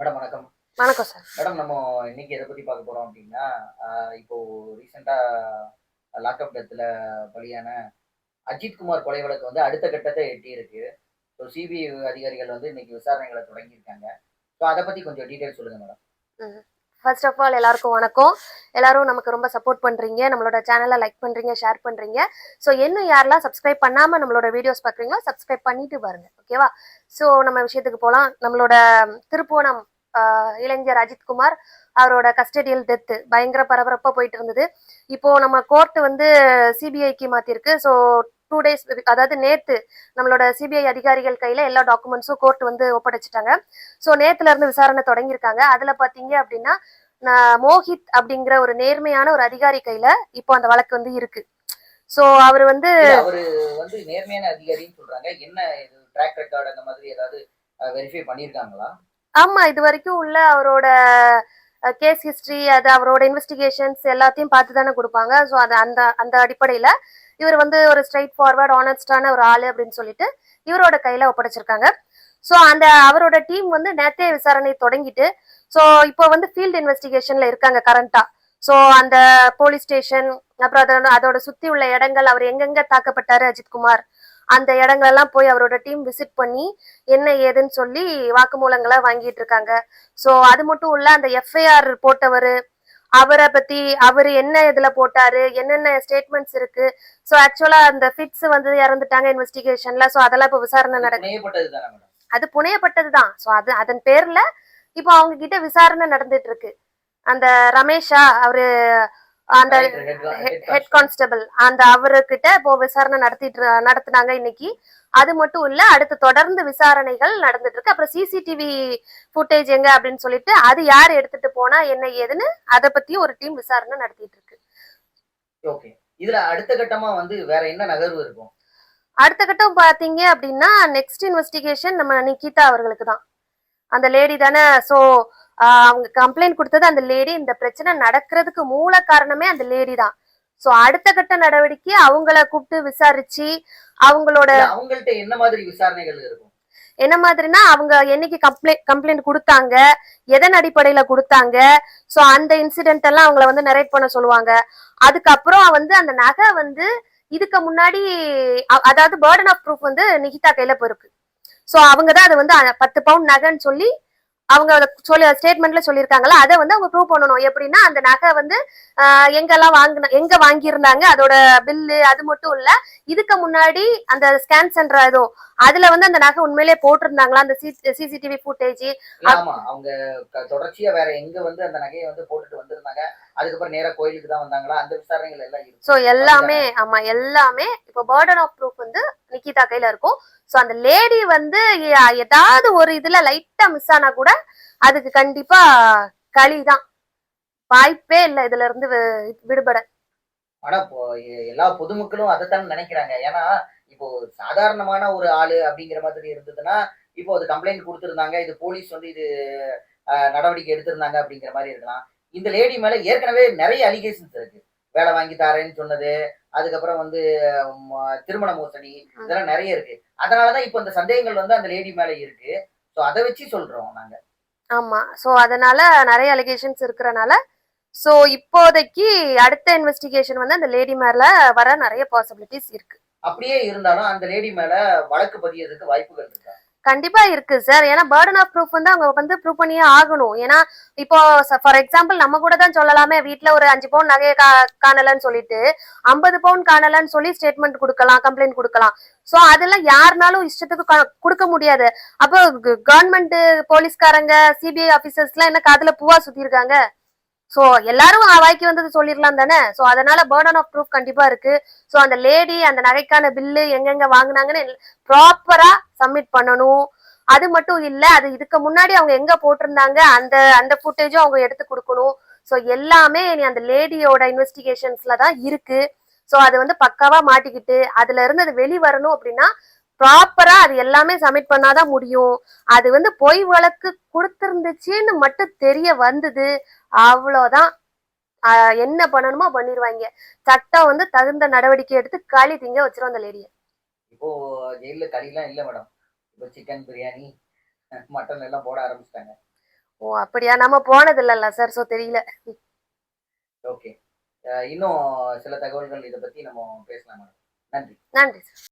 Madam வணக்கம். வணக்கம் sir. Madam நம்ம இன்னைக்கு எதை பத்தி பார்க்க போறோம் அப்படின்னா இப்போ ரீசெண்டா லாக்அப் டெத்துல பலியான அஜித் குமார் கொலை வழக்கு வந்து அடுத்த கட்டத்தை எட்டி இருக்கு. ஸோ சிபிஐ அதிகாரிகள் வந்து இன்னைக்கு விசாரணைகளை தொடங்கியிருக்காங்க. ஸோ அதை பத்தி கொஞ்சம் டீடைல் சொல்லுங்க மேடம். ஃபர்ஸ்ட் ஆஃப் ஆல் எல்லாருக்கும் வணக்கம். எல்லாரும் நமக்கு ரொம்ப சப்போர்ட் பண்ணுறீங்க நம்மளோட சேனலை லைக் பண்ணுறீங்க ஷேர் பண்ணுறீங்க ஸோ இன்னும் யாரெல்லாம் சப்ஸ்கிரைப் பண்ணாமல் நம்மளோட வீடியோஸ் பார்க்குறீங்களோ சப்ஸ்கிரைப் பண்ணிட்டு பாருங்க ஓகேவா ஸோ நம்ம விஷயத்துக்கு போகலாம் நம்மளோட திருப்போணம் இளைஞர் அஜித்குமார் அவரோட கஸ்டடியில் டெத்து பயங்கர பரபரப்பாக போயிட்டு இருந்தது. இப்போ நம்ம கோர்ட் வந்து சிபிஐக்கு மாற்றிருக்கு ஸோ டூ டேஸ் அதாவது நேத்து நம்மளோட சிபிஐ அதிகாரிகள் கையில எல்லா டாக்குமெண்ட்ஸும் கோர்ட் வந்து ஒப்படைச்சிட்டாங்க. ஸோ நேத்துல இருந்து விசாரணை தொடங்கியிருக்காங்க. அதுல பாத்தீங்க அப்படின்னா மோஹித் அப்படிங்கிற ஒரு நேர்மையான ஒரு அதிகாரி கையில இப்போ அந்த வழக்கு வந்து இருக்கு. ஸோ அவர் வந்து அவரு வந்து நேர்மையான அதிகாரின்னு சொல்றாங்க. என்ன ட்ராக் ரெக்கார்டு அந்த மாதிரி ஏதாவது வெரிஃபை பண்ணியிருக்காங்களா? ஆமா இது வரைக்கும் உள்ள அவரோட கேஸ் ஹிஸ்டரி அது அவரோட இன்வெஸ்டிகேஷன்ஸ் எல்லாத்தையும் பார்த்து தானே கொடுப்பாங்க. ஸோ அது அந்த அந்த அடிப்படையில இவர் வந்து ஒரு ஸ்ட்ரைட் ஃபார்வர்ட் ஆனஸ்டான ஒரு ஆளு அப்படின்னு சொல்லிட்டு இவரோட கையில ஒப்படைச்சிருக்காங்க. ஸோ அந்த அவரோட டீம் வந்து நேத்தே விசாரணை தொடங்கிட்டு ஸோ இப்போ வந்து ஃபீல்டு இன்வெஸ்டிகேஷன்ல இருக்காங்க கரண்டா ஸோ அந்த போலீஸ் ஸ்டேஷன் அப்புறம் அதோட அதோட சுத்தி உள்ள இடங்கள் அவர் எங்கெங்க தாக்கப்பட்டாரு அஜித்குமார் அந்த இடங்கள் எல்லாம் போய் அவரோட டீம் விசிட் பண்ணி என்ன ஏதுன்னு சொல்லி வாக்குமூலங்களை வாங்கிட்டு இருக்காங்க. ஸோ அது மட்டும் இல்ல அந்த எஃப்ஐஆர் போட்டவர் அவரை பத்தி அவர் என்ன இதுல போட்டாரு என்னென்ன ஸ்டேட்மெண்ட்ஸ் இருக்கு? ஸோ ஆக்சுவலா அந்த ஃபிட்ஸ் வந்து இறந்துட்டாங்க இன்வெஸ்டிகேஷன்ல ஸோ அதெல்லாம் இப்போ விசாரணை நடக்குது அது புனையப்பட்டது தான் ஸோ அது அதன் பேர்ல இப்போ அவங்க கிட்ட விசாரணை நடந்துட்டு இருக்கு. அந்த ரமேஷா அவரு அந்த ஹெட் கான்ஸ்டபிள் அந்த அவர்கிட்ட இப்போ விசாரணை நடத்திட்டு நடத்துனாங்க இன்னைக்கு. அது மட்டும் இல்ல அடுத்து தொடர்ந்து விசாரணைகள் நடந்துட்டு இருக்கு அப்புறம் சிசிடிவி ஃபுட்டேஜ் எங்க அப்படின்னு சொல்லிட்டு அது யார் எடுத்துட்டு போனா என்ன ஏதுன்னு அதை பத்தி ஒரு டீம் விசாரணை நடத்திட்டு இருக்கு ஓகே இதுல அடுத்த கட்டமா வந்து வேற என்ன நகர்வு இருக்கும்? அடுத்த கட்டம் பாத்தீங்க அப்படின்னா நெக்ஸ்ட் இன்வெஸ்டிகேஷன் நம்ம நிகிதா அவர்களுக்கு தான். அந்த லேடி தானே ஸோ அவங்க கம்ப்ளைண்ட் கொடுத்தது அந்த லேடி இந்த பிரச்சனை நடக்கிறதுக்கு மூல காரணமே அந்த லேடி தான். ஸோ அடுத்த கட்ட நடவடிக்கை அவங்கள கூப்பிட்டு விசாரிச்சு அவங்களோட அவங்கள்ட்ட என்ன மாதிரி விசாரணைகள் இருக்கும்? என்ன மாதிரினா அவங்க என்னைக்கு கம்ப்ளைண்ட் கம்ப்ளைண்ட் கொடுத்தாங்க எதன் அடிப்படையில கொடுத்தாங்க. ஸோ அந்த இன்சிடென்ட் எல்லாம் அவங்கள வந்து நரேட் பண்ண சொல்லுவாங்க. அதுக்கப்புறம் வந்து அந்த நகை வந்து இதுக்கு முன்னாடி அதாவது பேர்டன் ஆஃப் ப்ரூஃப் வந்து நிகிதா கையில போயிருக்கு. ஸோ அவங்க தான் அது வந்து பத்து பவுண்ட் நகைன்னு சொல்லி அவங்க சொல்லி ஸ்டேட்மெண்ட்ல சொல்லியிருக்காங்களா அதை வந்து அவங்க ப்ரூவ் பண்ணணும். எப்படின்னா அந்த நகை வந்து எங்கெல்லாம் வாங்கின எங்க வாங்கியிருந்தாங்க அதோட பில்லு அது மட்டும் இல்ல இதுக்கு முன்னாடி அந்த ஸ்கேன் சென்டர் ஏதோ அதுல வந்து அந்த நகை உண்மையிலேயே போட்டிருந்தாங்களா? அந்த சிசிடிவி ஃபுட்டேஜ் அவங்க தொடர்ச்சியா வேற எங்க வந்து அந்த நகையை வந்து போட்டுட்டு வந்திருந்தாங்க. அதுக்கப்புறம் நேரா கோயிலுக்கு தான் வந்தாங்களா? அந்த விசாரணைகள் எல்லாம் ஸோ எல்லாமே ஆமா எல்லாமே இப்போ பேர்டன் ஆஃப் ப்ரூஃப் வந்து நிக்கிதா கையில இருக்கும். சோ அந்த லேடி வந்து ஏதாவது ஒரு இதுல லைட்டா மிஸ் ஆனா கூட அதுக்கு கண்டிப்பா களிதான். வாய்ப்பே இல்லை இதுல இருந்து விடுபட. ஆனா இப்போ எல்லா பொதுமக்களும் அதைத்தான் நினைக்கிறாங்க. ஏன்னா இப்போ சாதாரணமான ஒரு ஆளு அப்படிங்கிற மாதிரி இருந்ததுன்னா இப்போ அது கம்ப்ளைண்ட் கொடுத்துருந்தாங்க. இது போலீஸ் வந்து இது நடவடிக்கை எடுத்திருந்தாங்க அப்படிங்கிற மாதிரி இருக்கலாம். இந்த லேடி மேல ஏற்கனவே நிறைய அலிகேஷன்ஸ் இருக்கு. வேலை வாங்கி தாரேன்னு சொன்னது. அதுக்கப்புறம் வந்து திருமண மோசடி இதெல்லாம் நிறைய இருக்கு. அதனாலதான் இப்போ இந்த சந்தேகங்கள் வந்து அந்த லேடி மேல இருக்கு. ஸோ அதை வச்சு சொல்றோம் நாங்க. ஆமா. ஸோ அதனால நிறைய அலிகேஷன்ஸ் இருக்கிறனால ஸோ இப்போதைக்கு அடுத்த இன்வெஸ்டிகேஷன் வந்து அந்த லேடி மேல வர நிறைய பாசிபிலிட்டிஸ் இருக்கு. அப்படியே இருந்தாலும் அந்த லேடி மேல வழக்கு பதியறதுக்கு வாய்ப்புகள் இருக்கா? கண்டிப்பா இருக்கு சார் ஏன்னா பேர்டன் ஆஃப் ப்ரூஃப் வந்து அவங்க வந்து ப்ரூவ் பண்ணியே ஆகணும். ஏன்னா இப்போ ஃபார் எக்ஸாம்பிள் நம்ம கூட தான் சொல்லலாமே வீட்டுல ஒரு அஞ்சு பவுன் நகையை கா- காணலன்னு சொல்லிட்டு ஐம்பது பவுன் காணலன்னு சொல்லி ஸ்டேட்மெண்ட் கொடுக்கலாம் கம்ப்ளைண்ட் கொடுக்கலாம். சோ அதெல்லாம் யாருனாலும் இஷ்டத்துக்கு க- கொடுக்க முடியாது. அப்போ கவர்மெண்ட் போலீஸ்காரங்க சிபிஐ ஆபீசர்ஸ் எல்லாம் என்ன காதுல பூவா சுத்தி இருக்காங்க சோ எல்லாரும் வாய்க்கு வந்தது சொல்லிடலாம் தானே? சோ அதனால பேர்டன் ஆஃப் ப்ரூஃப் கண்டிப்பா இருக்கு. சோ அந்த லேடி அந்த நகைக்கான பில்லு எங்கெங்க வாங்குனாங்கன்னு ப்ராப்பரா சப்மிட் பண்ணணும். அது மட்டும் இல்ல அது இதுக்கு முன்னாடி அவங்க எங்க போட்டிருந்தாங்க அந்த அந்த ஃபுட்டேஜும் அவங்க எடுத்து கொடுக்கணும். ஸோ எல்லாமே இனி அந்த லேடியோட இன்வெஸ்டிகேஷன்ஸ்ல தான் இருக்கு. ஸோ அது வந்து பக்காவா மாட்டிக்கிட்டு அதுல இருந்து அது வெளி வரணும் அப்படின்னா ப்ராப்பரா அது எல்லாமே சப்மிட் பண்ணாதான் முடியும். அது வந்து பொய் வழக்கு கொடுத்துருந்துச்சுன்னு மட்டும் தெரிய வந்தது. அவ்வளோதான். என்ன பண்ணணுமோ பண்ணிடுவாங்க சட்டம் வந்து தகுந்த நடவடிக்கை எடுத்து களி திங்க வச்சிரும் அந்த லேடியை இப்போ ஜெயில கறிலாம் இல்ல மேடம் இப்போ சிக்கன் பிரியாணி மட்டன் எல்லாம் போட ஆரம்பிச்சிட்டாங்க. ஓ அப்படியா? நம்ம போனது இல்லல்ல சார் சோ தெரியல ஓகே இன்னும் சில தகவல்கள் இதை பத்தி நம்ம பேசலாம் மேடம் நன்றி. நன்றி சார்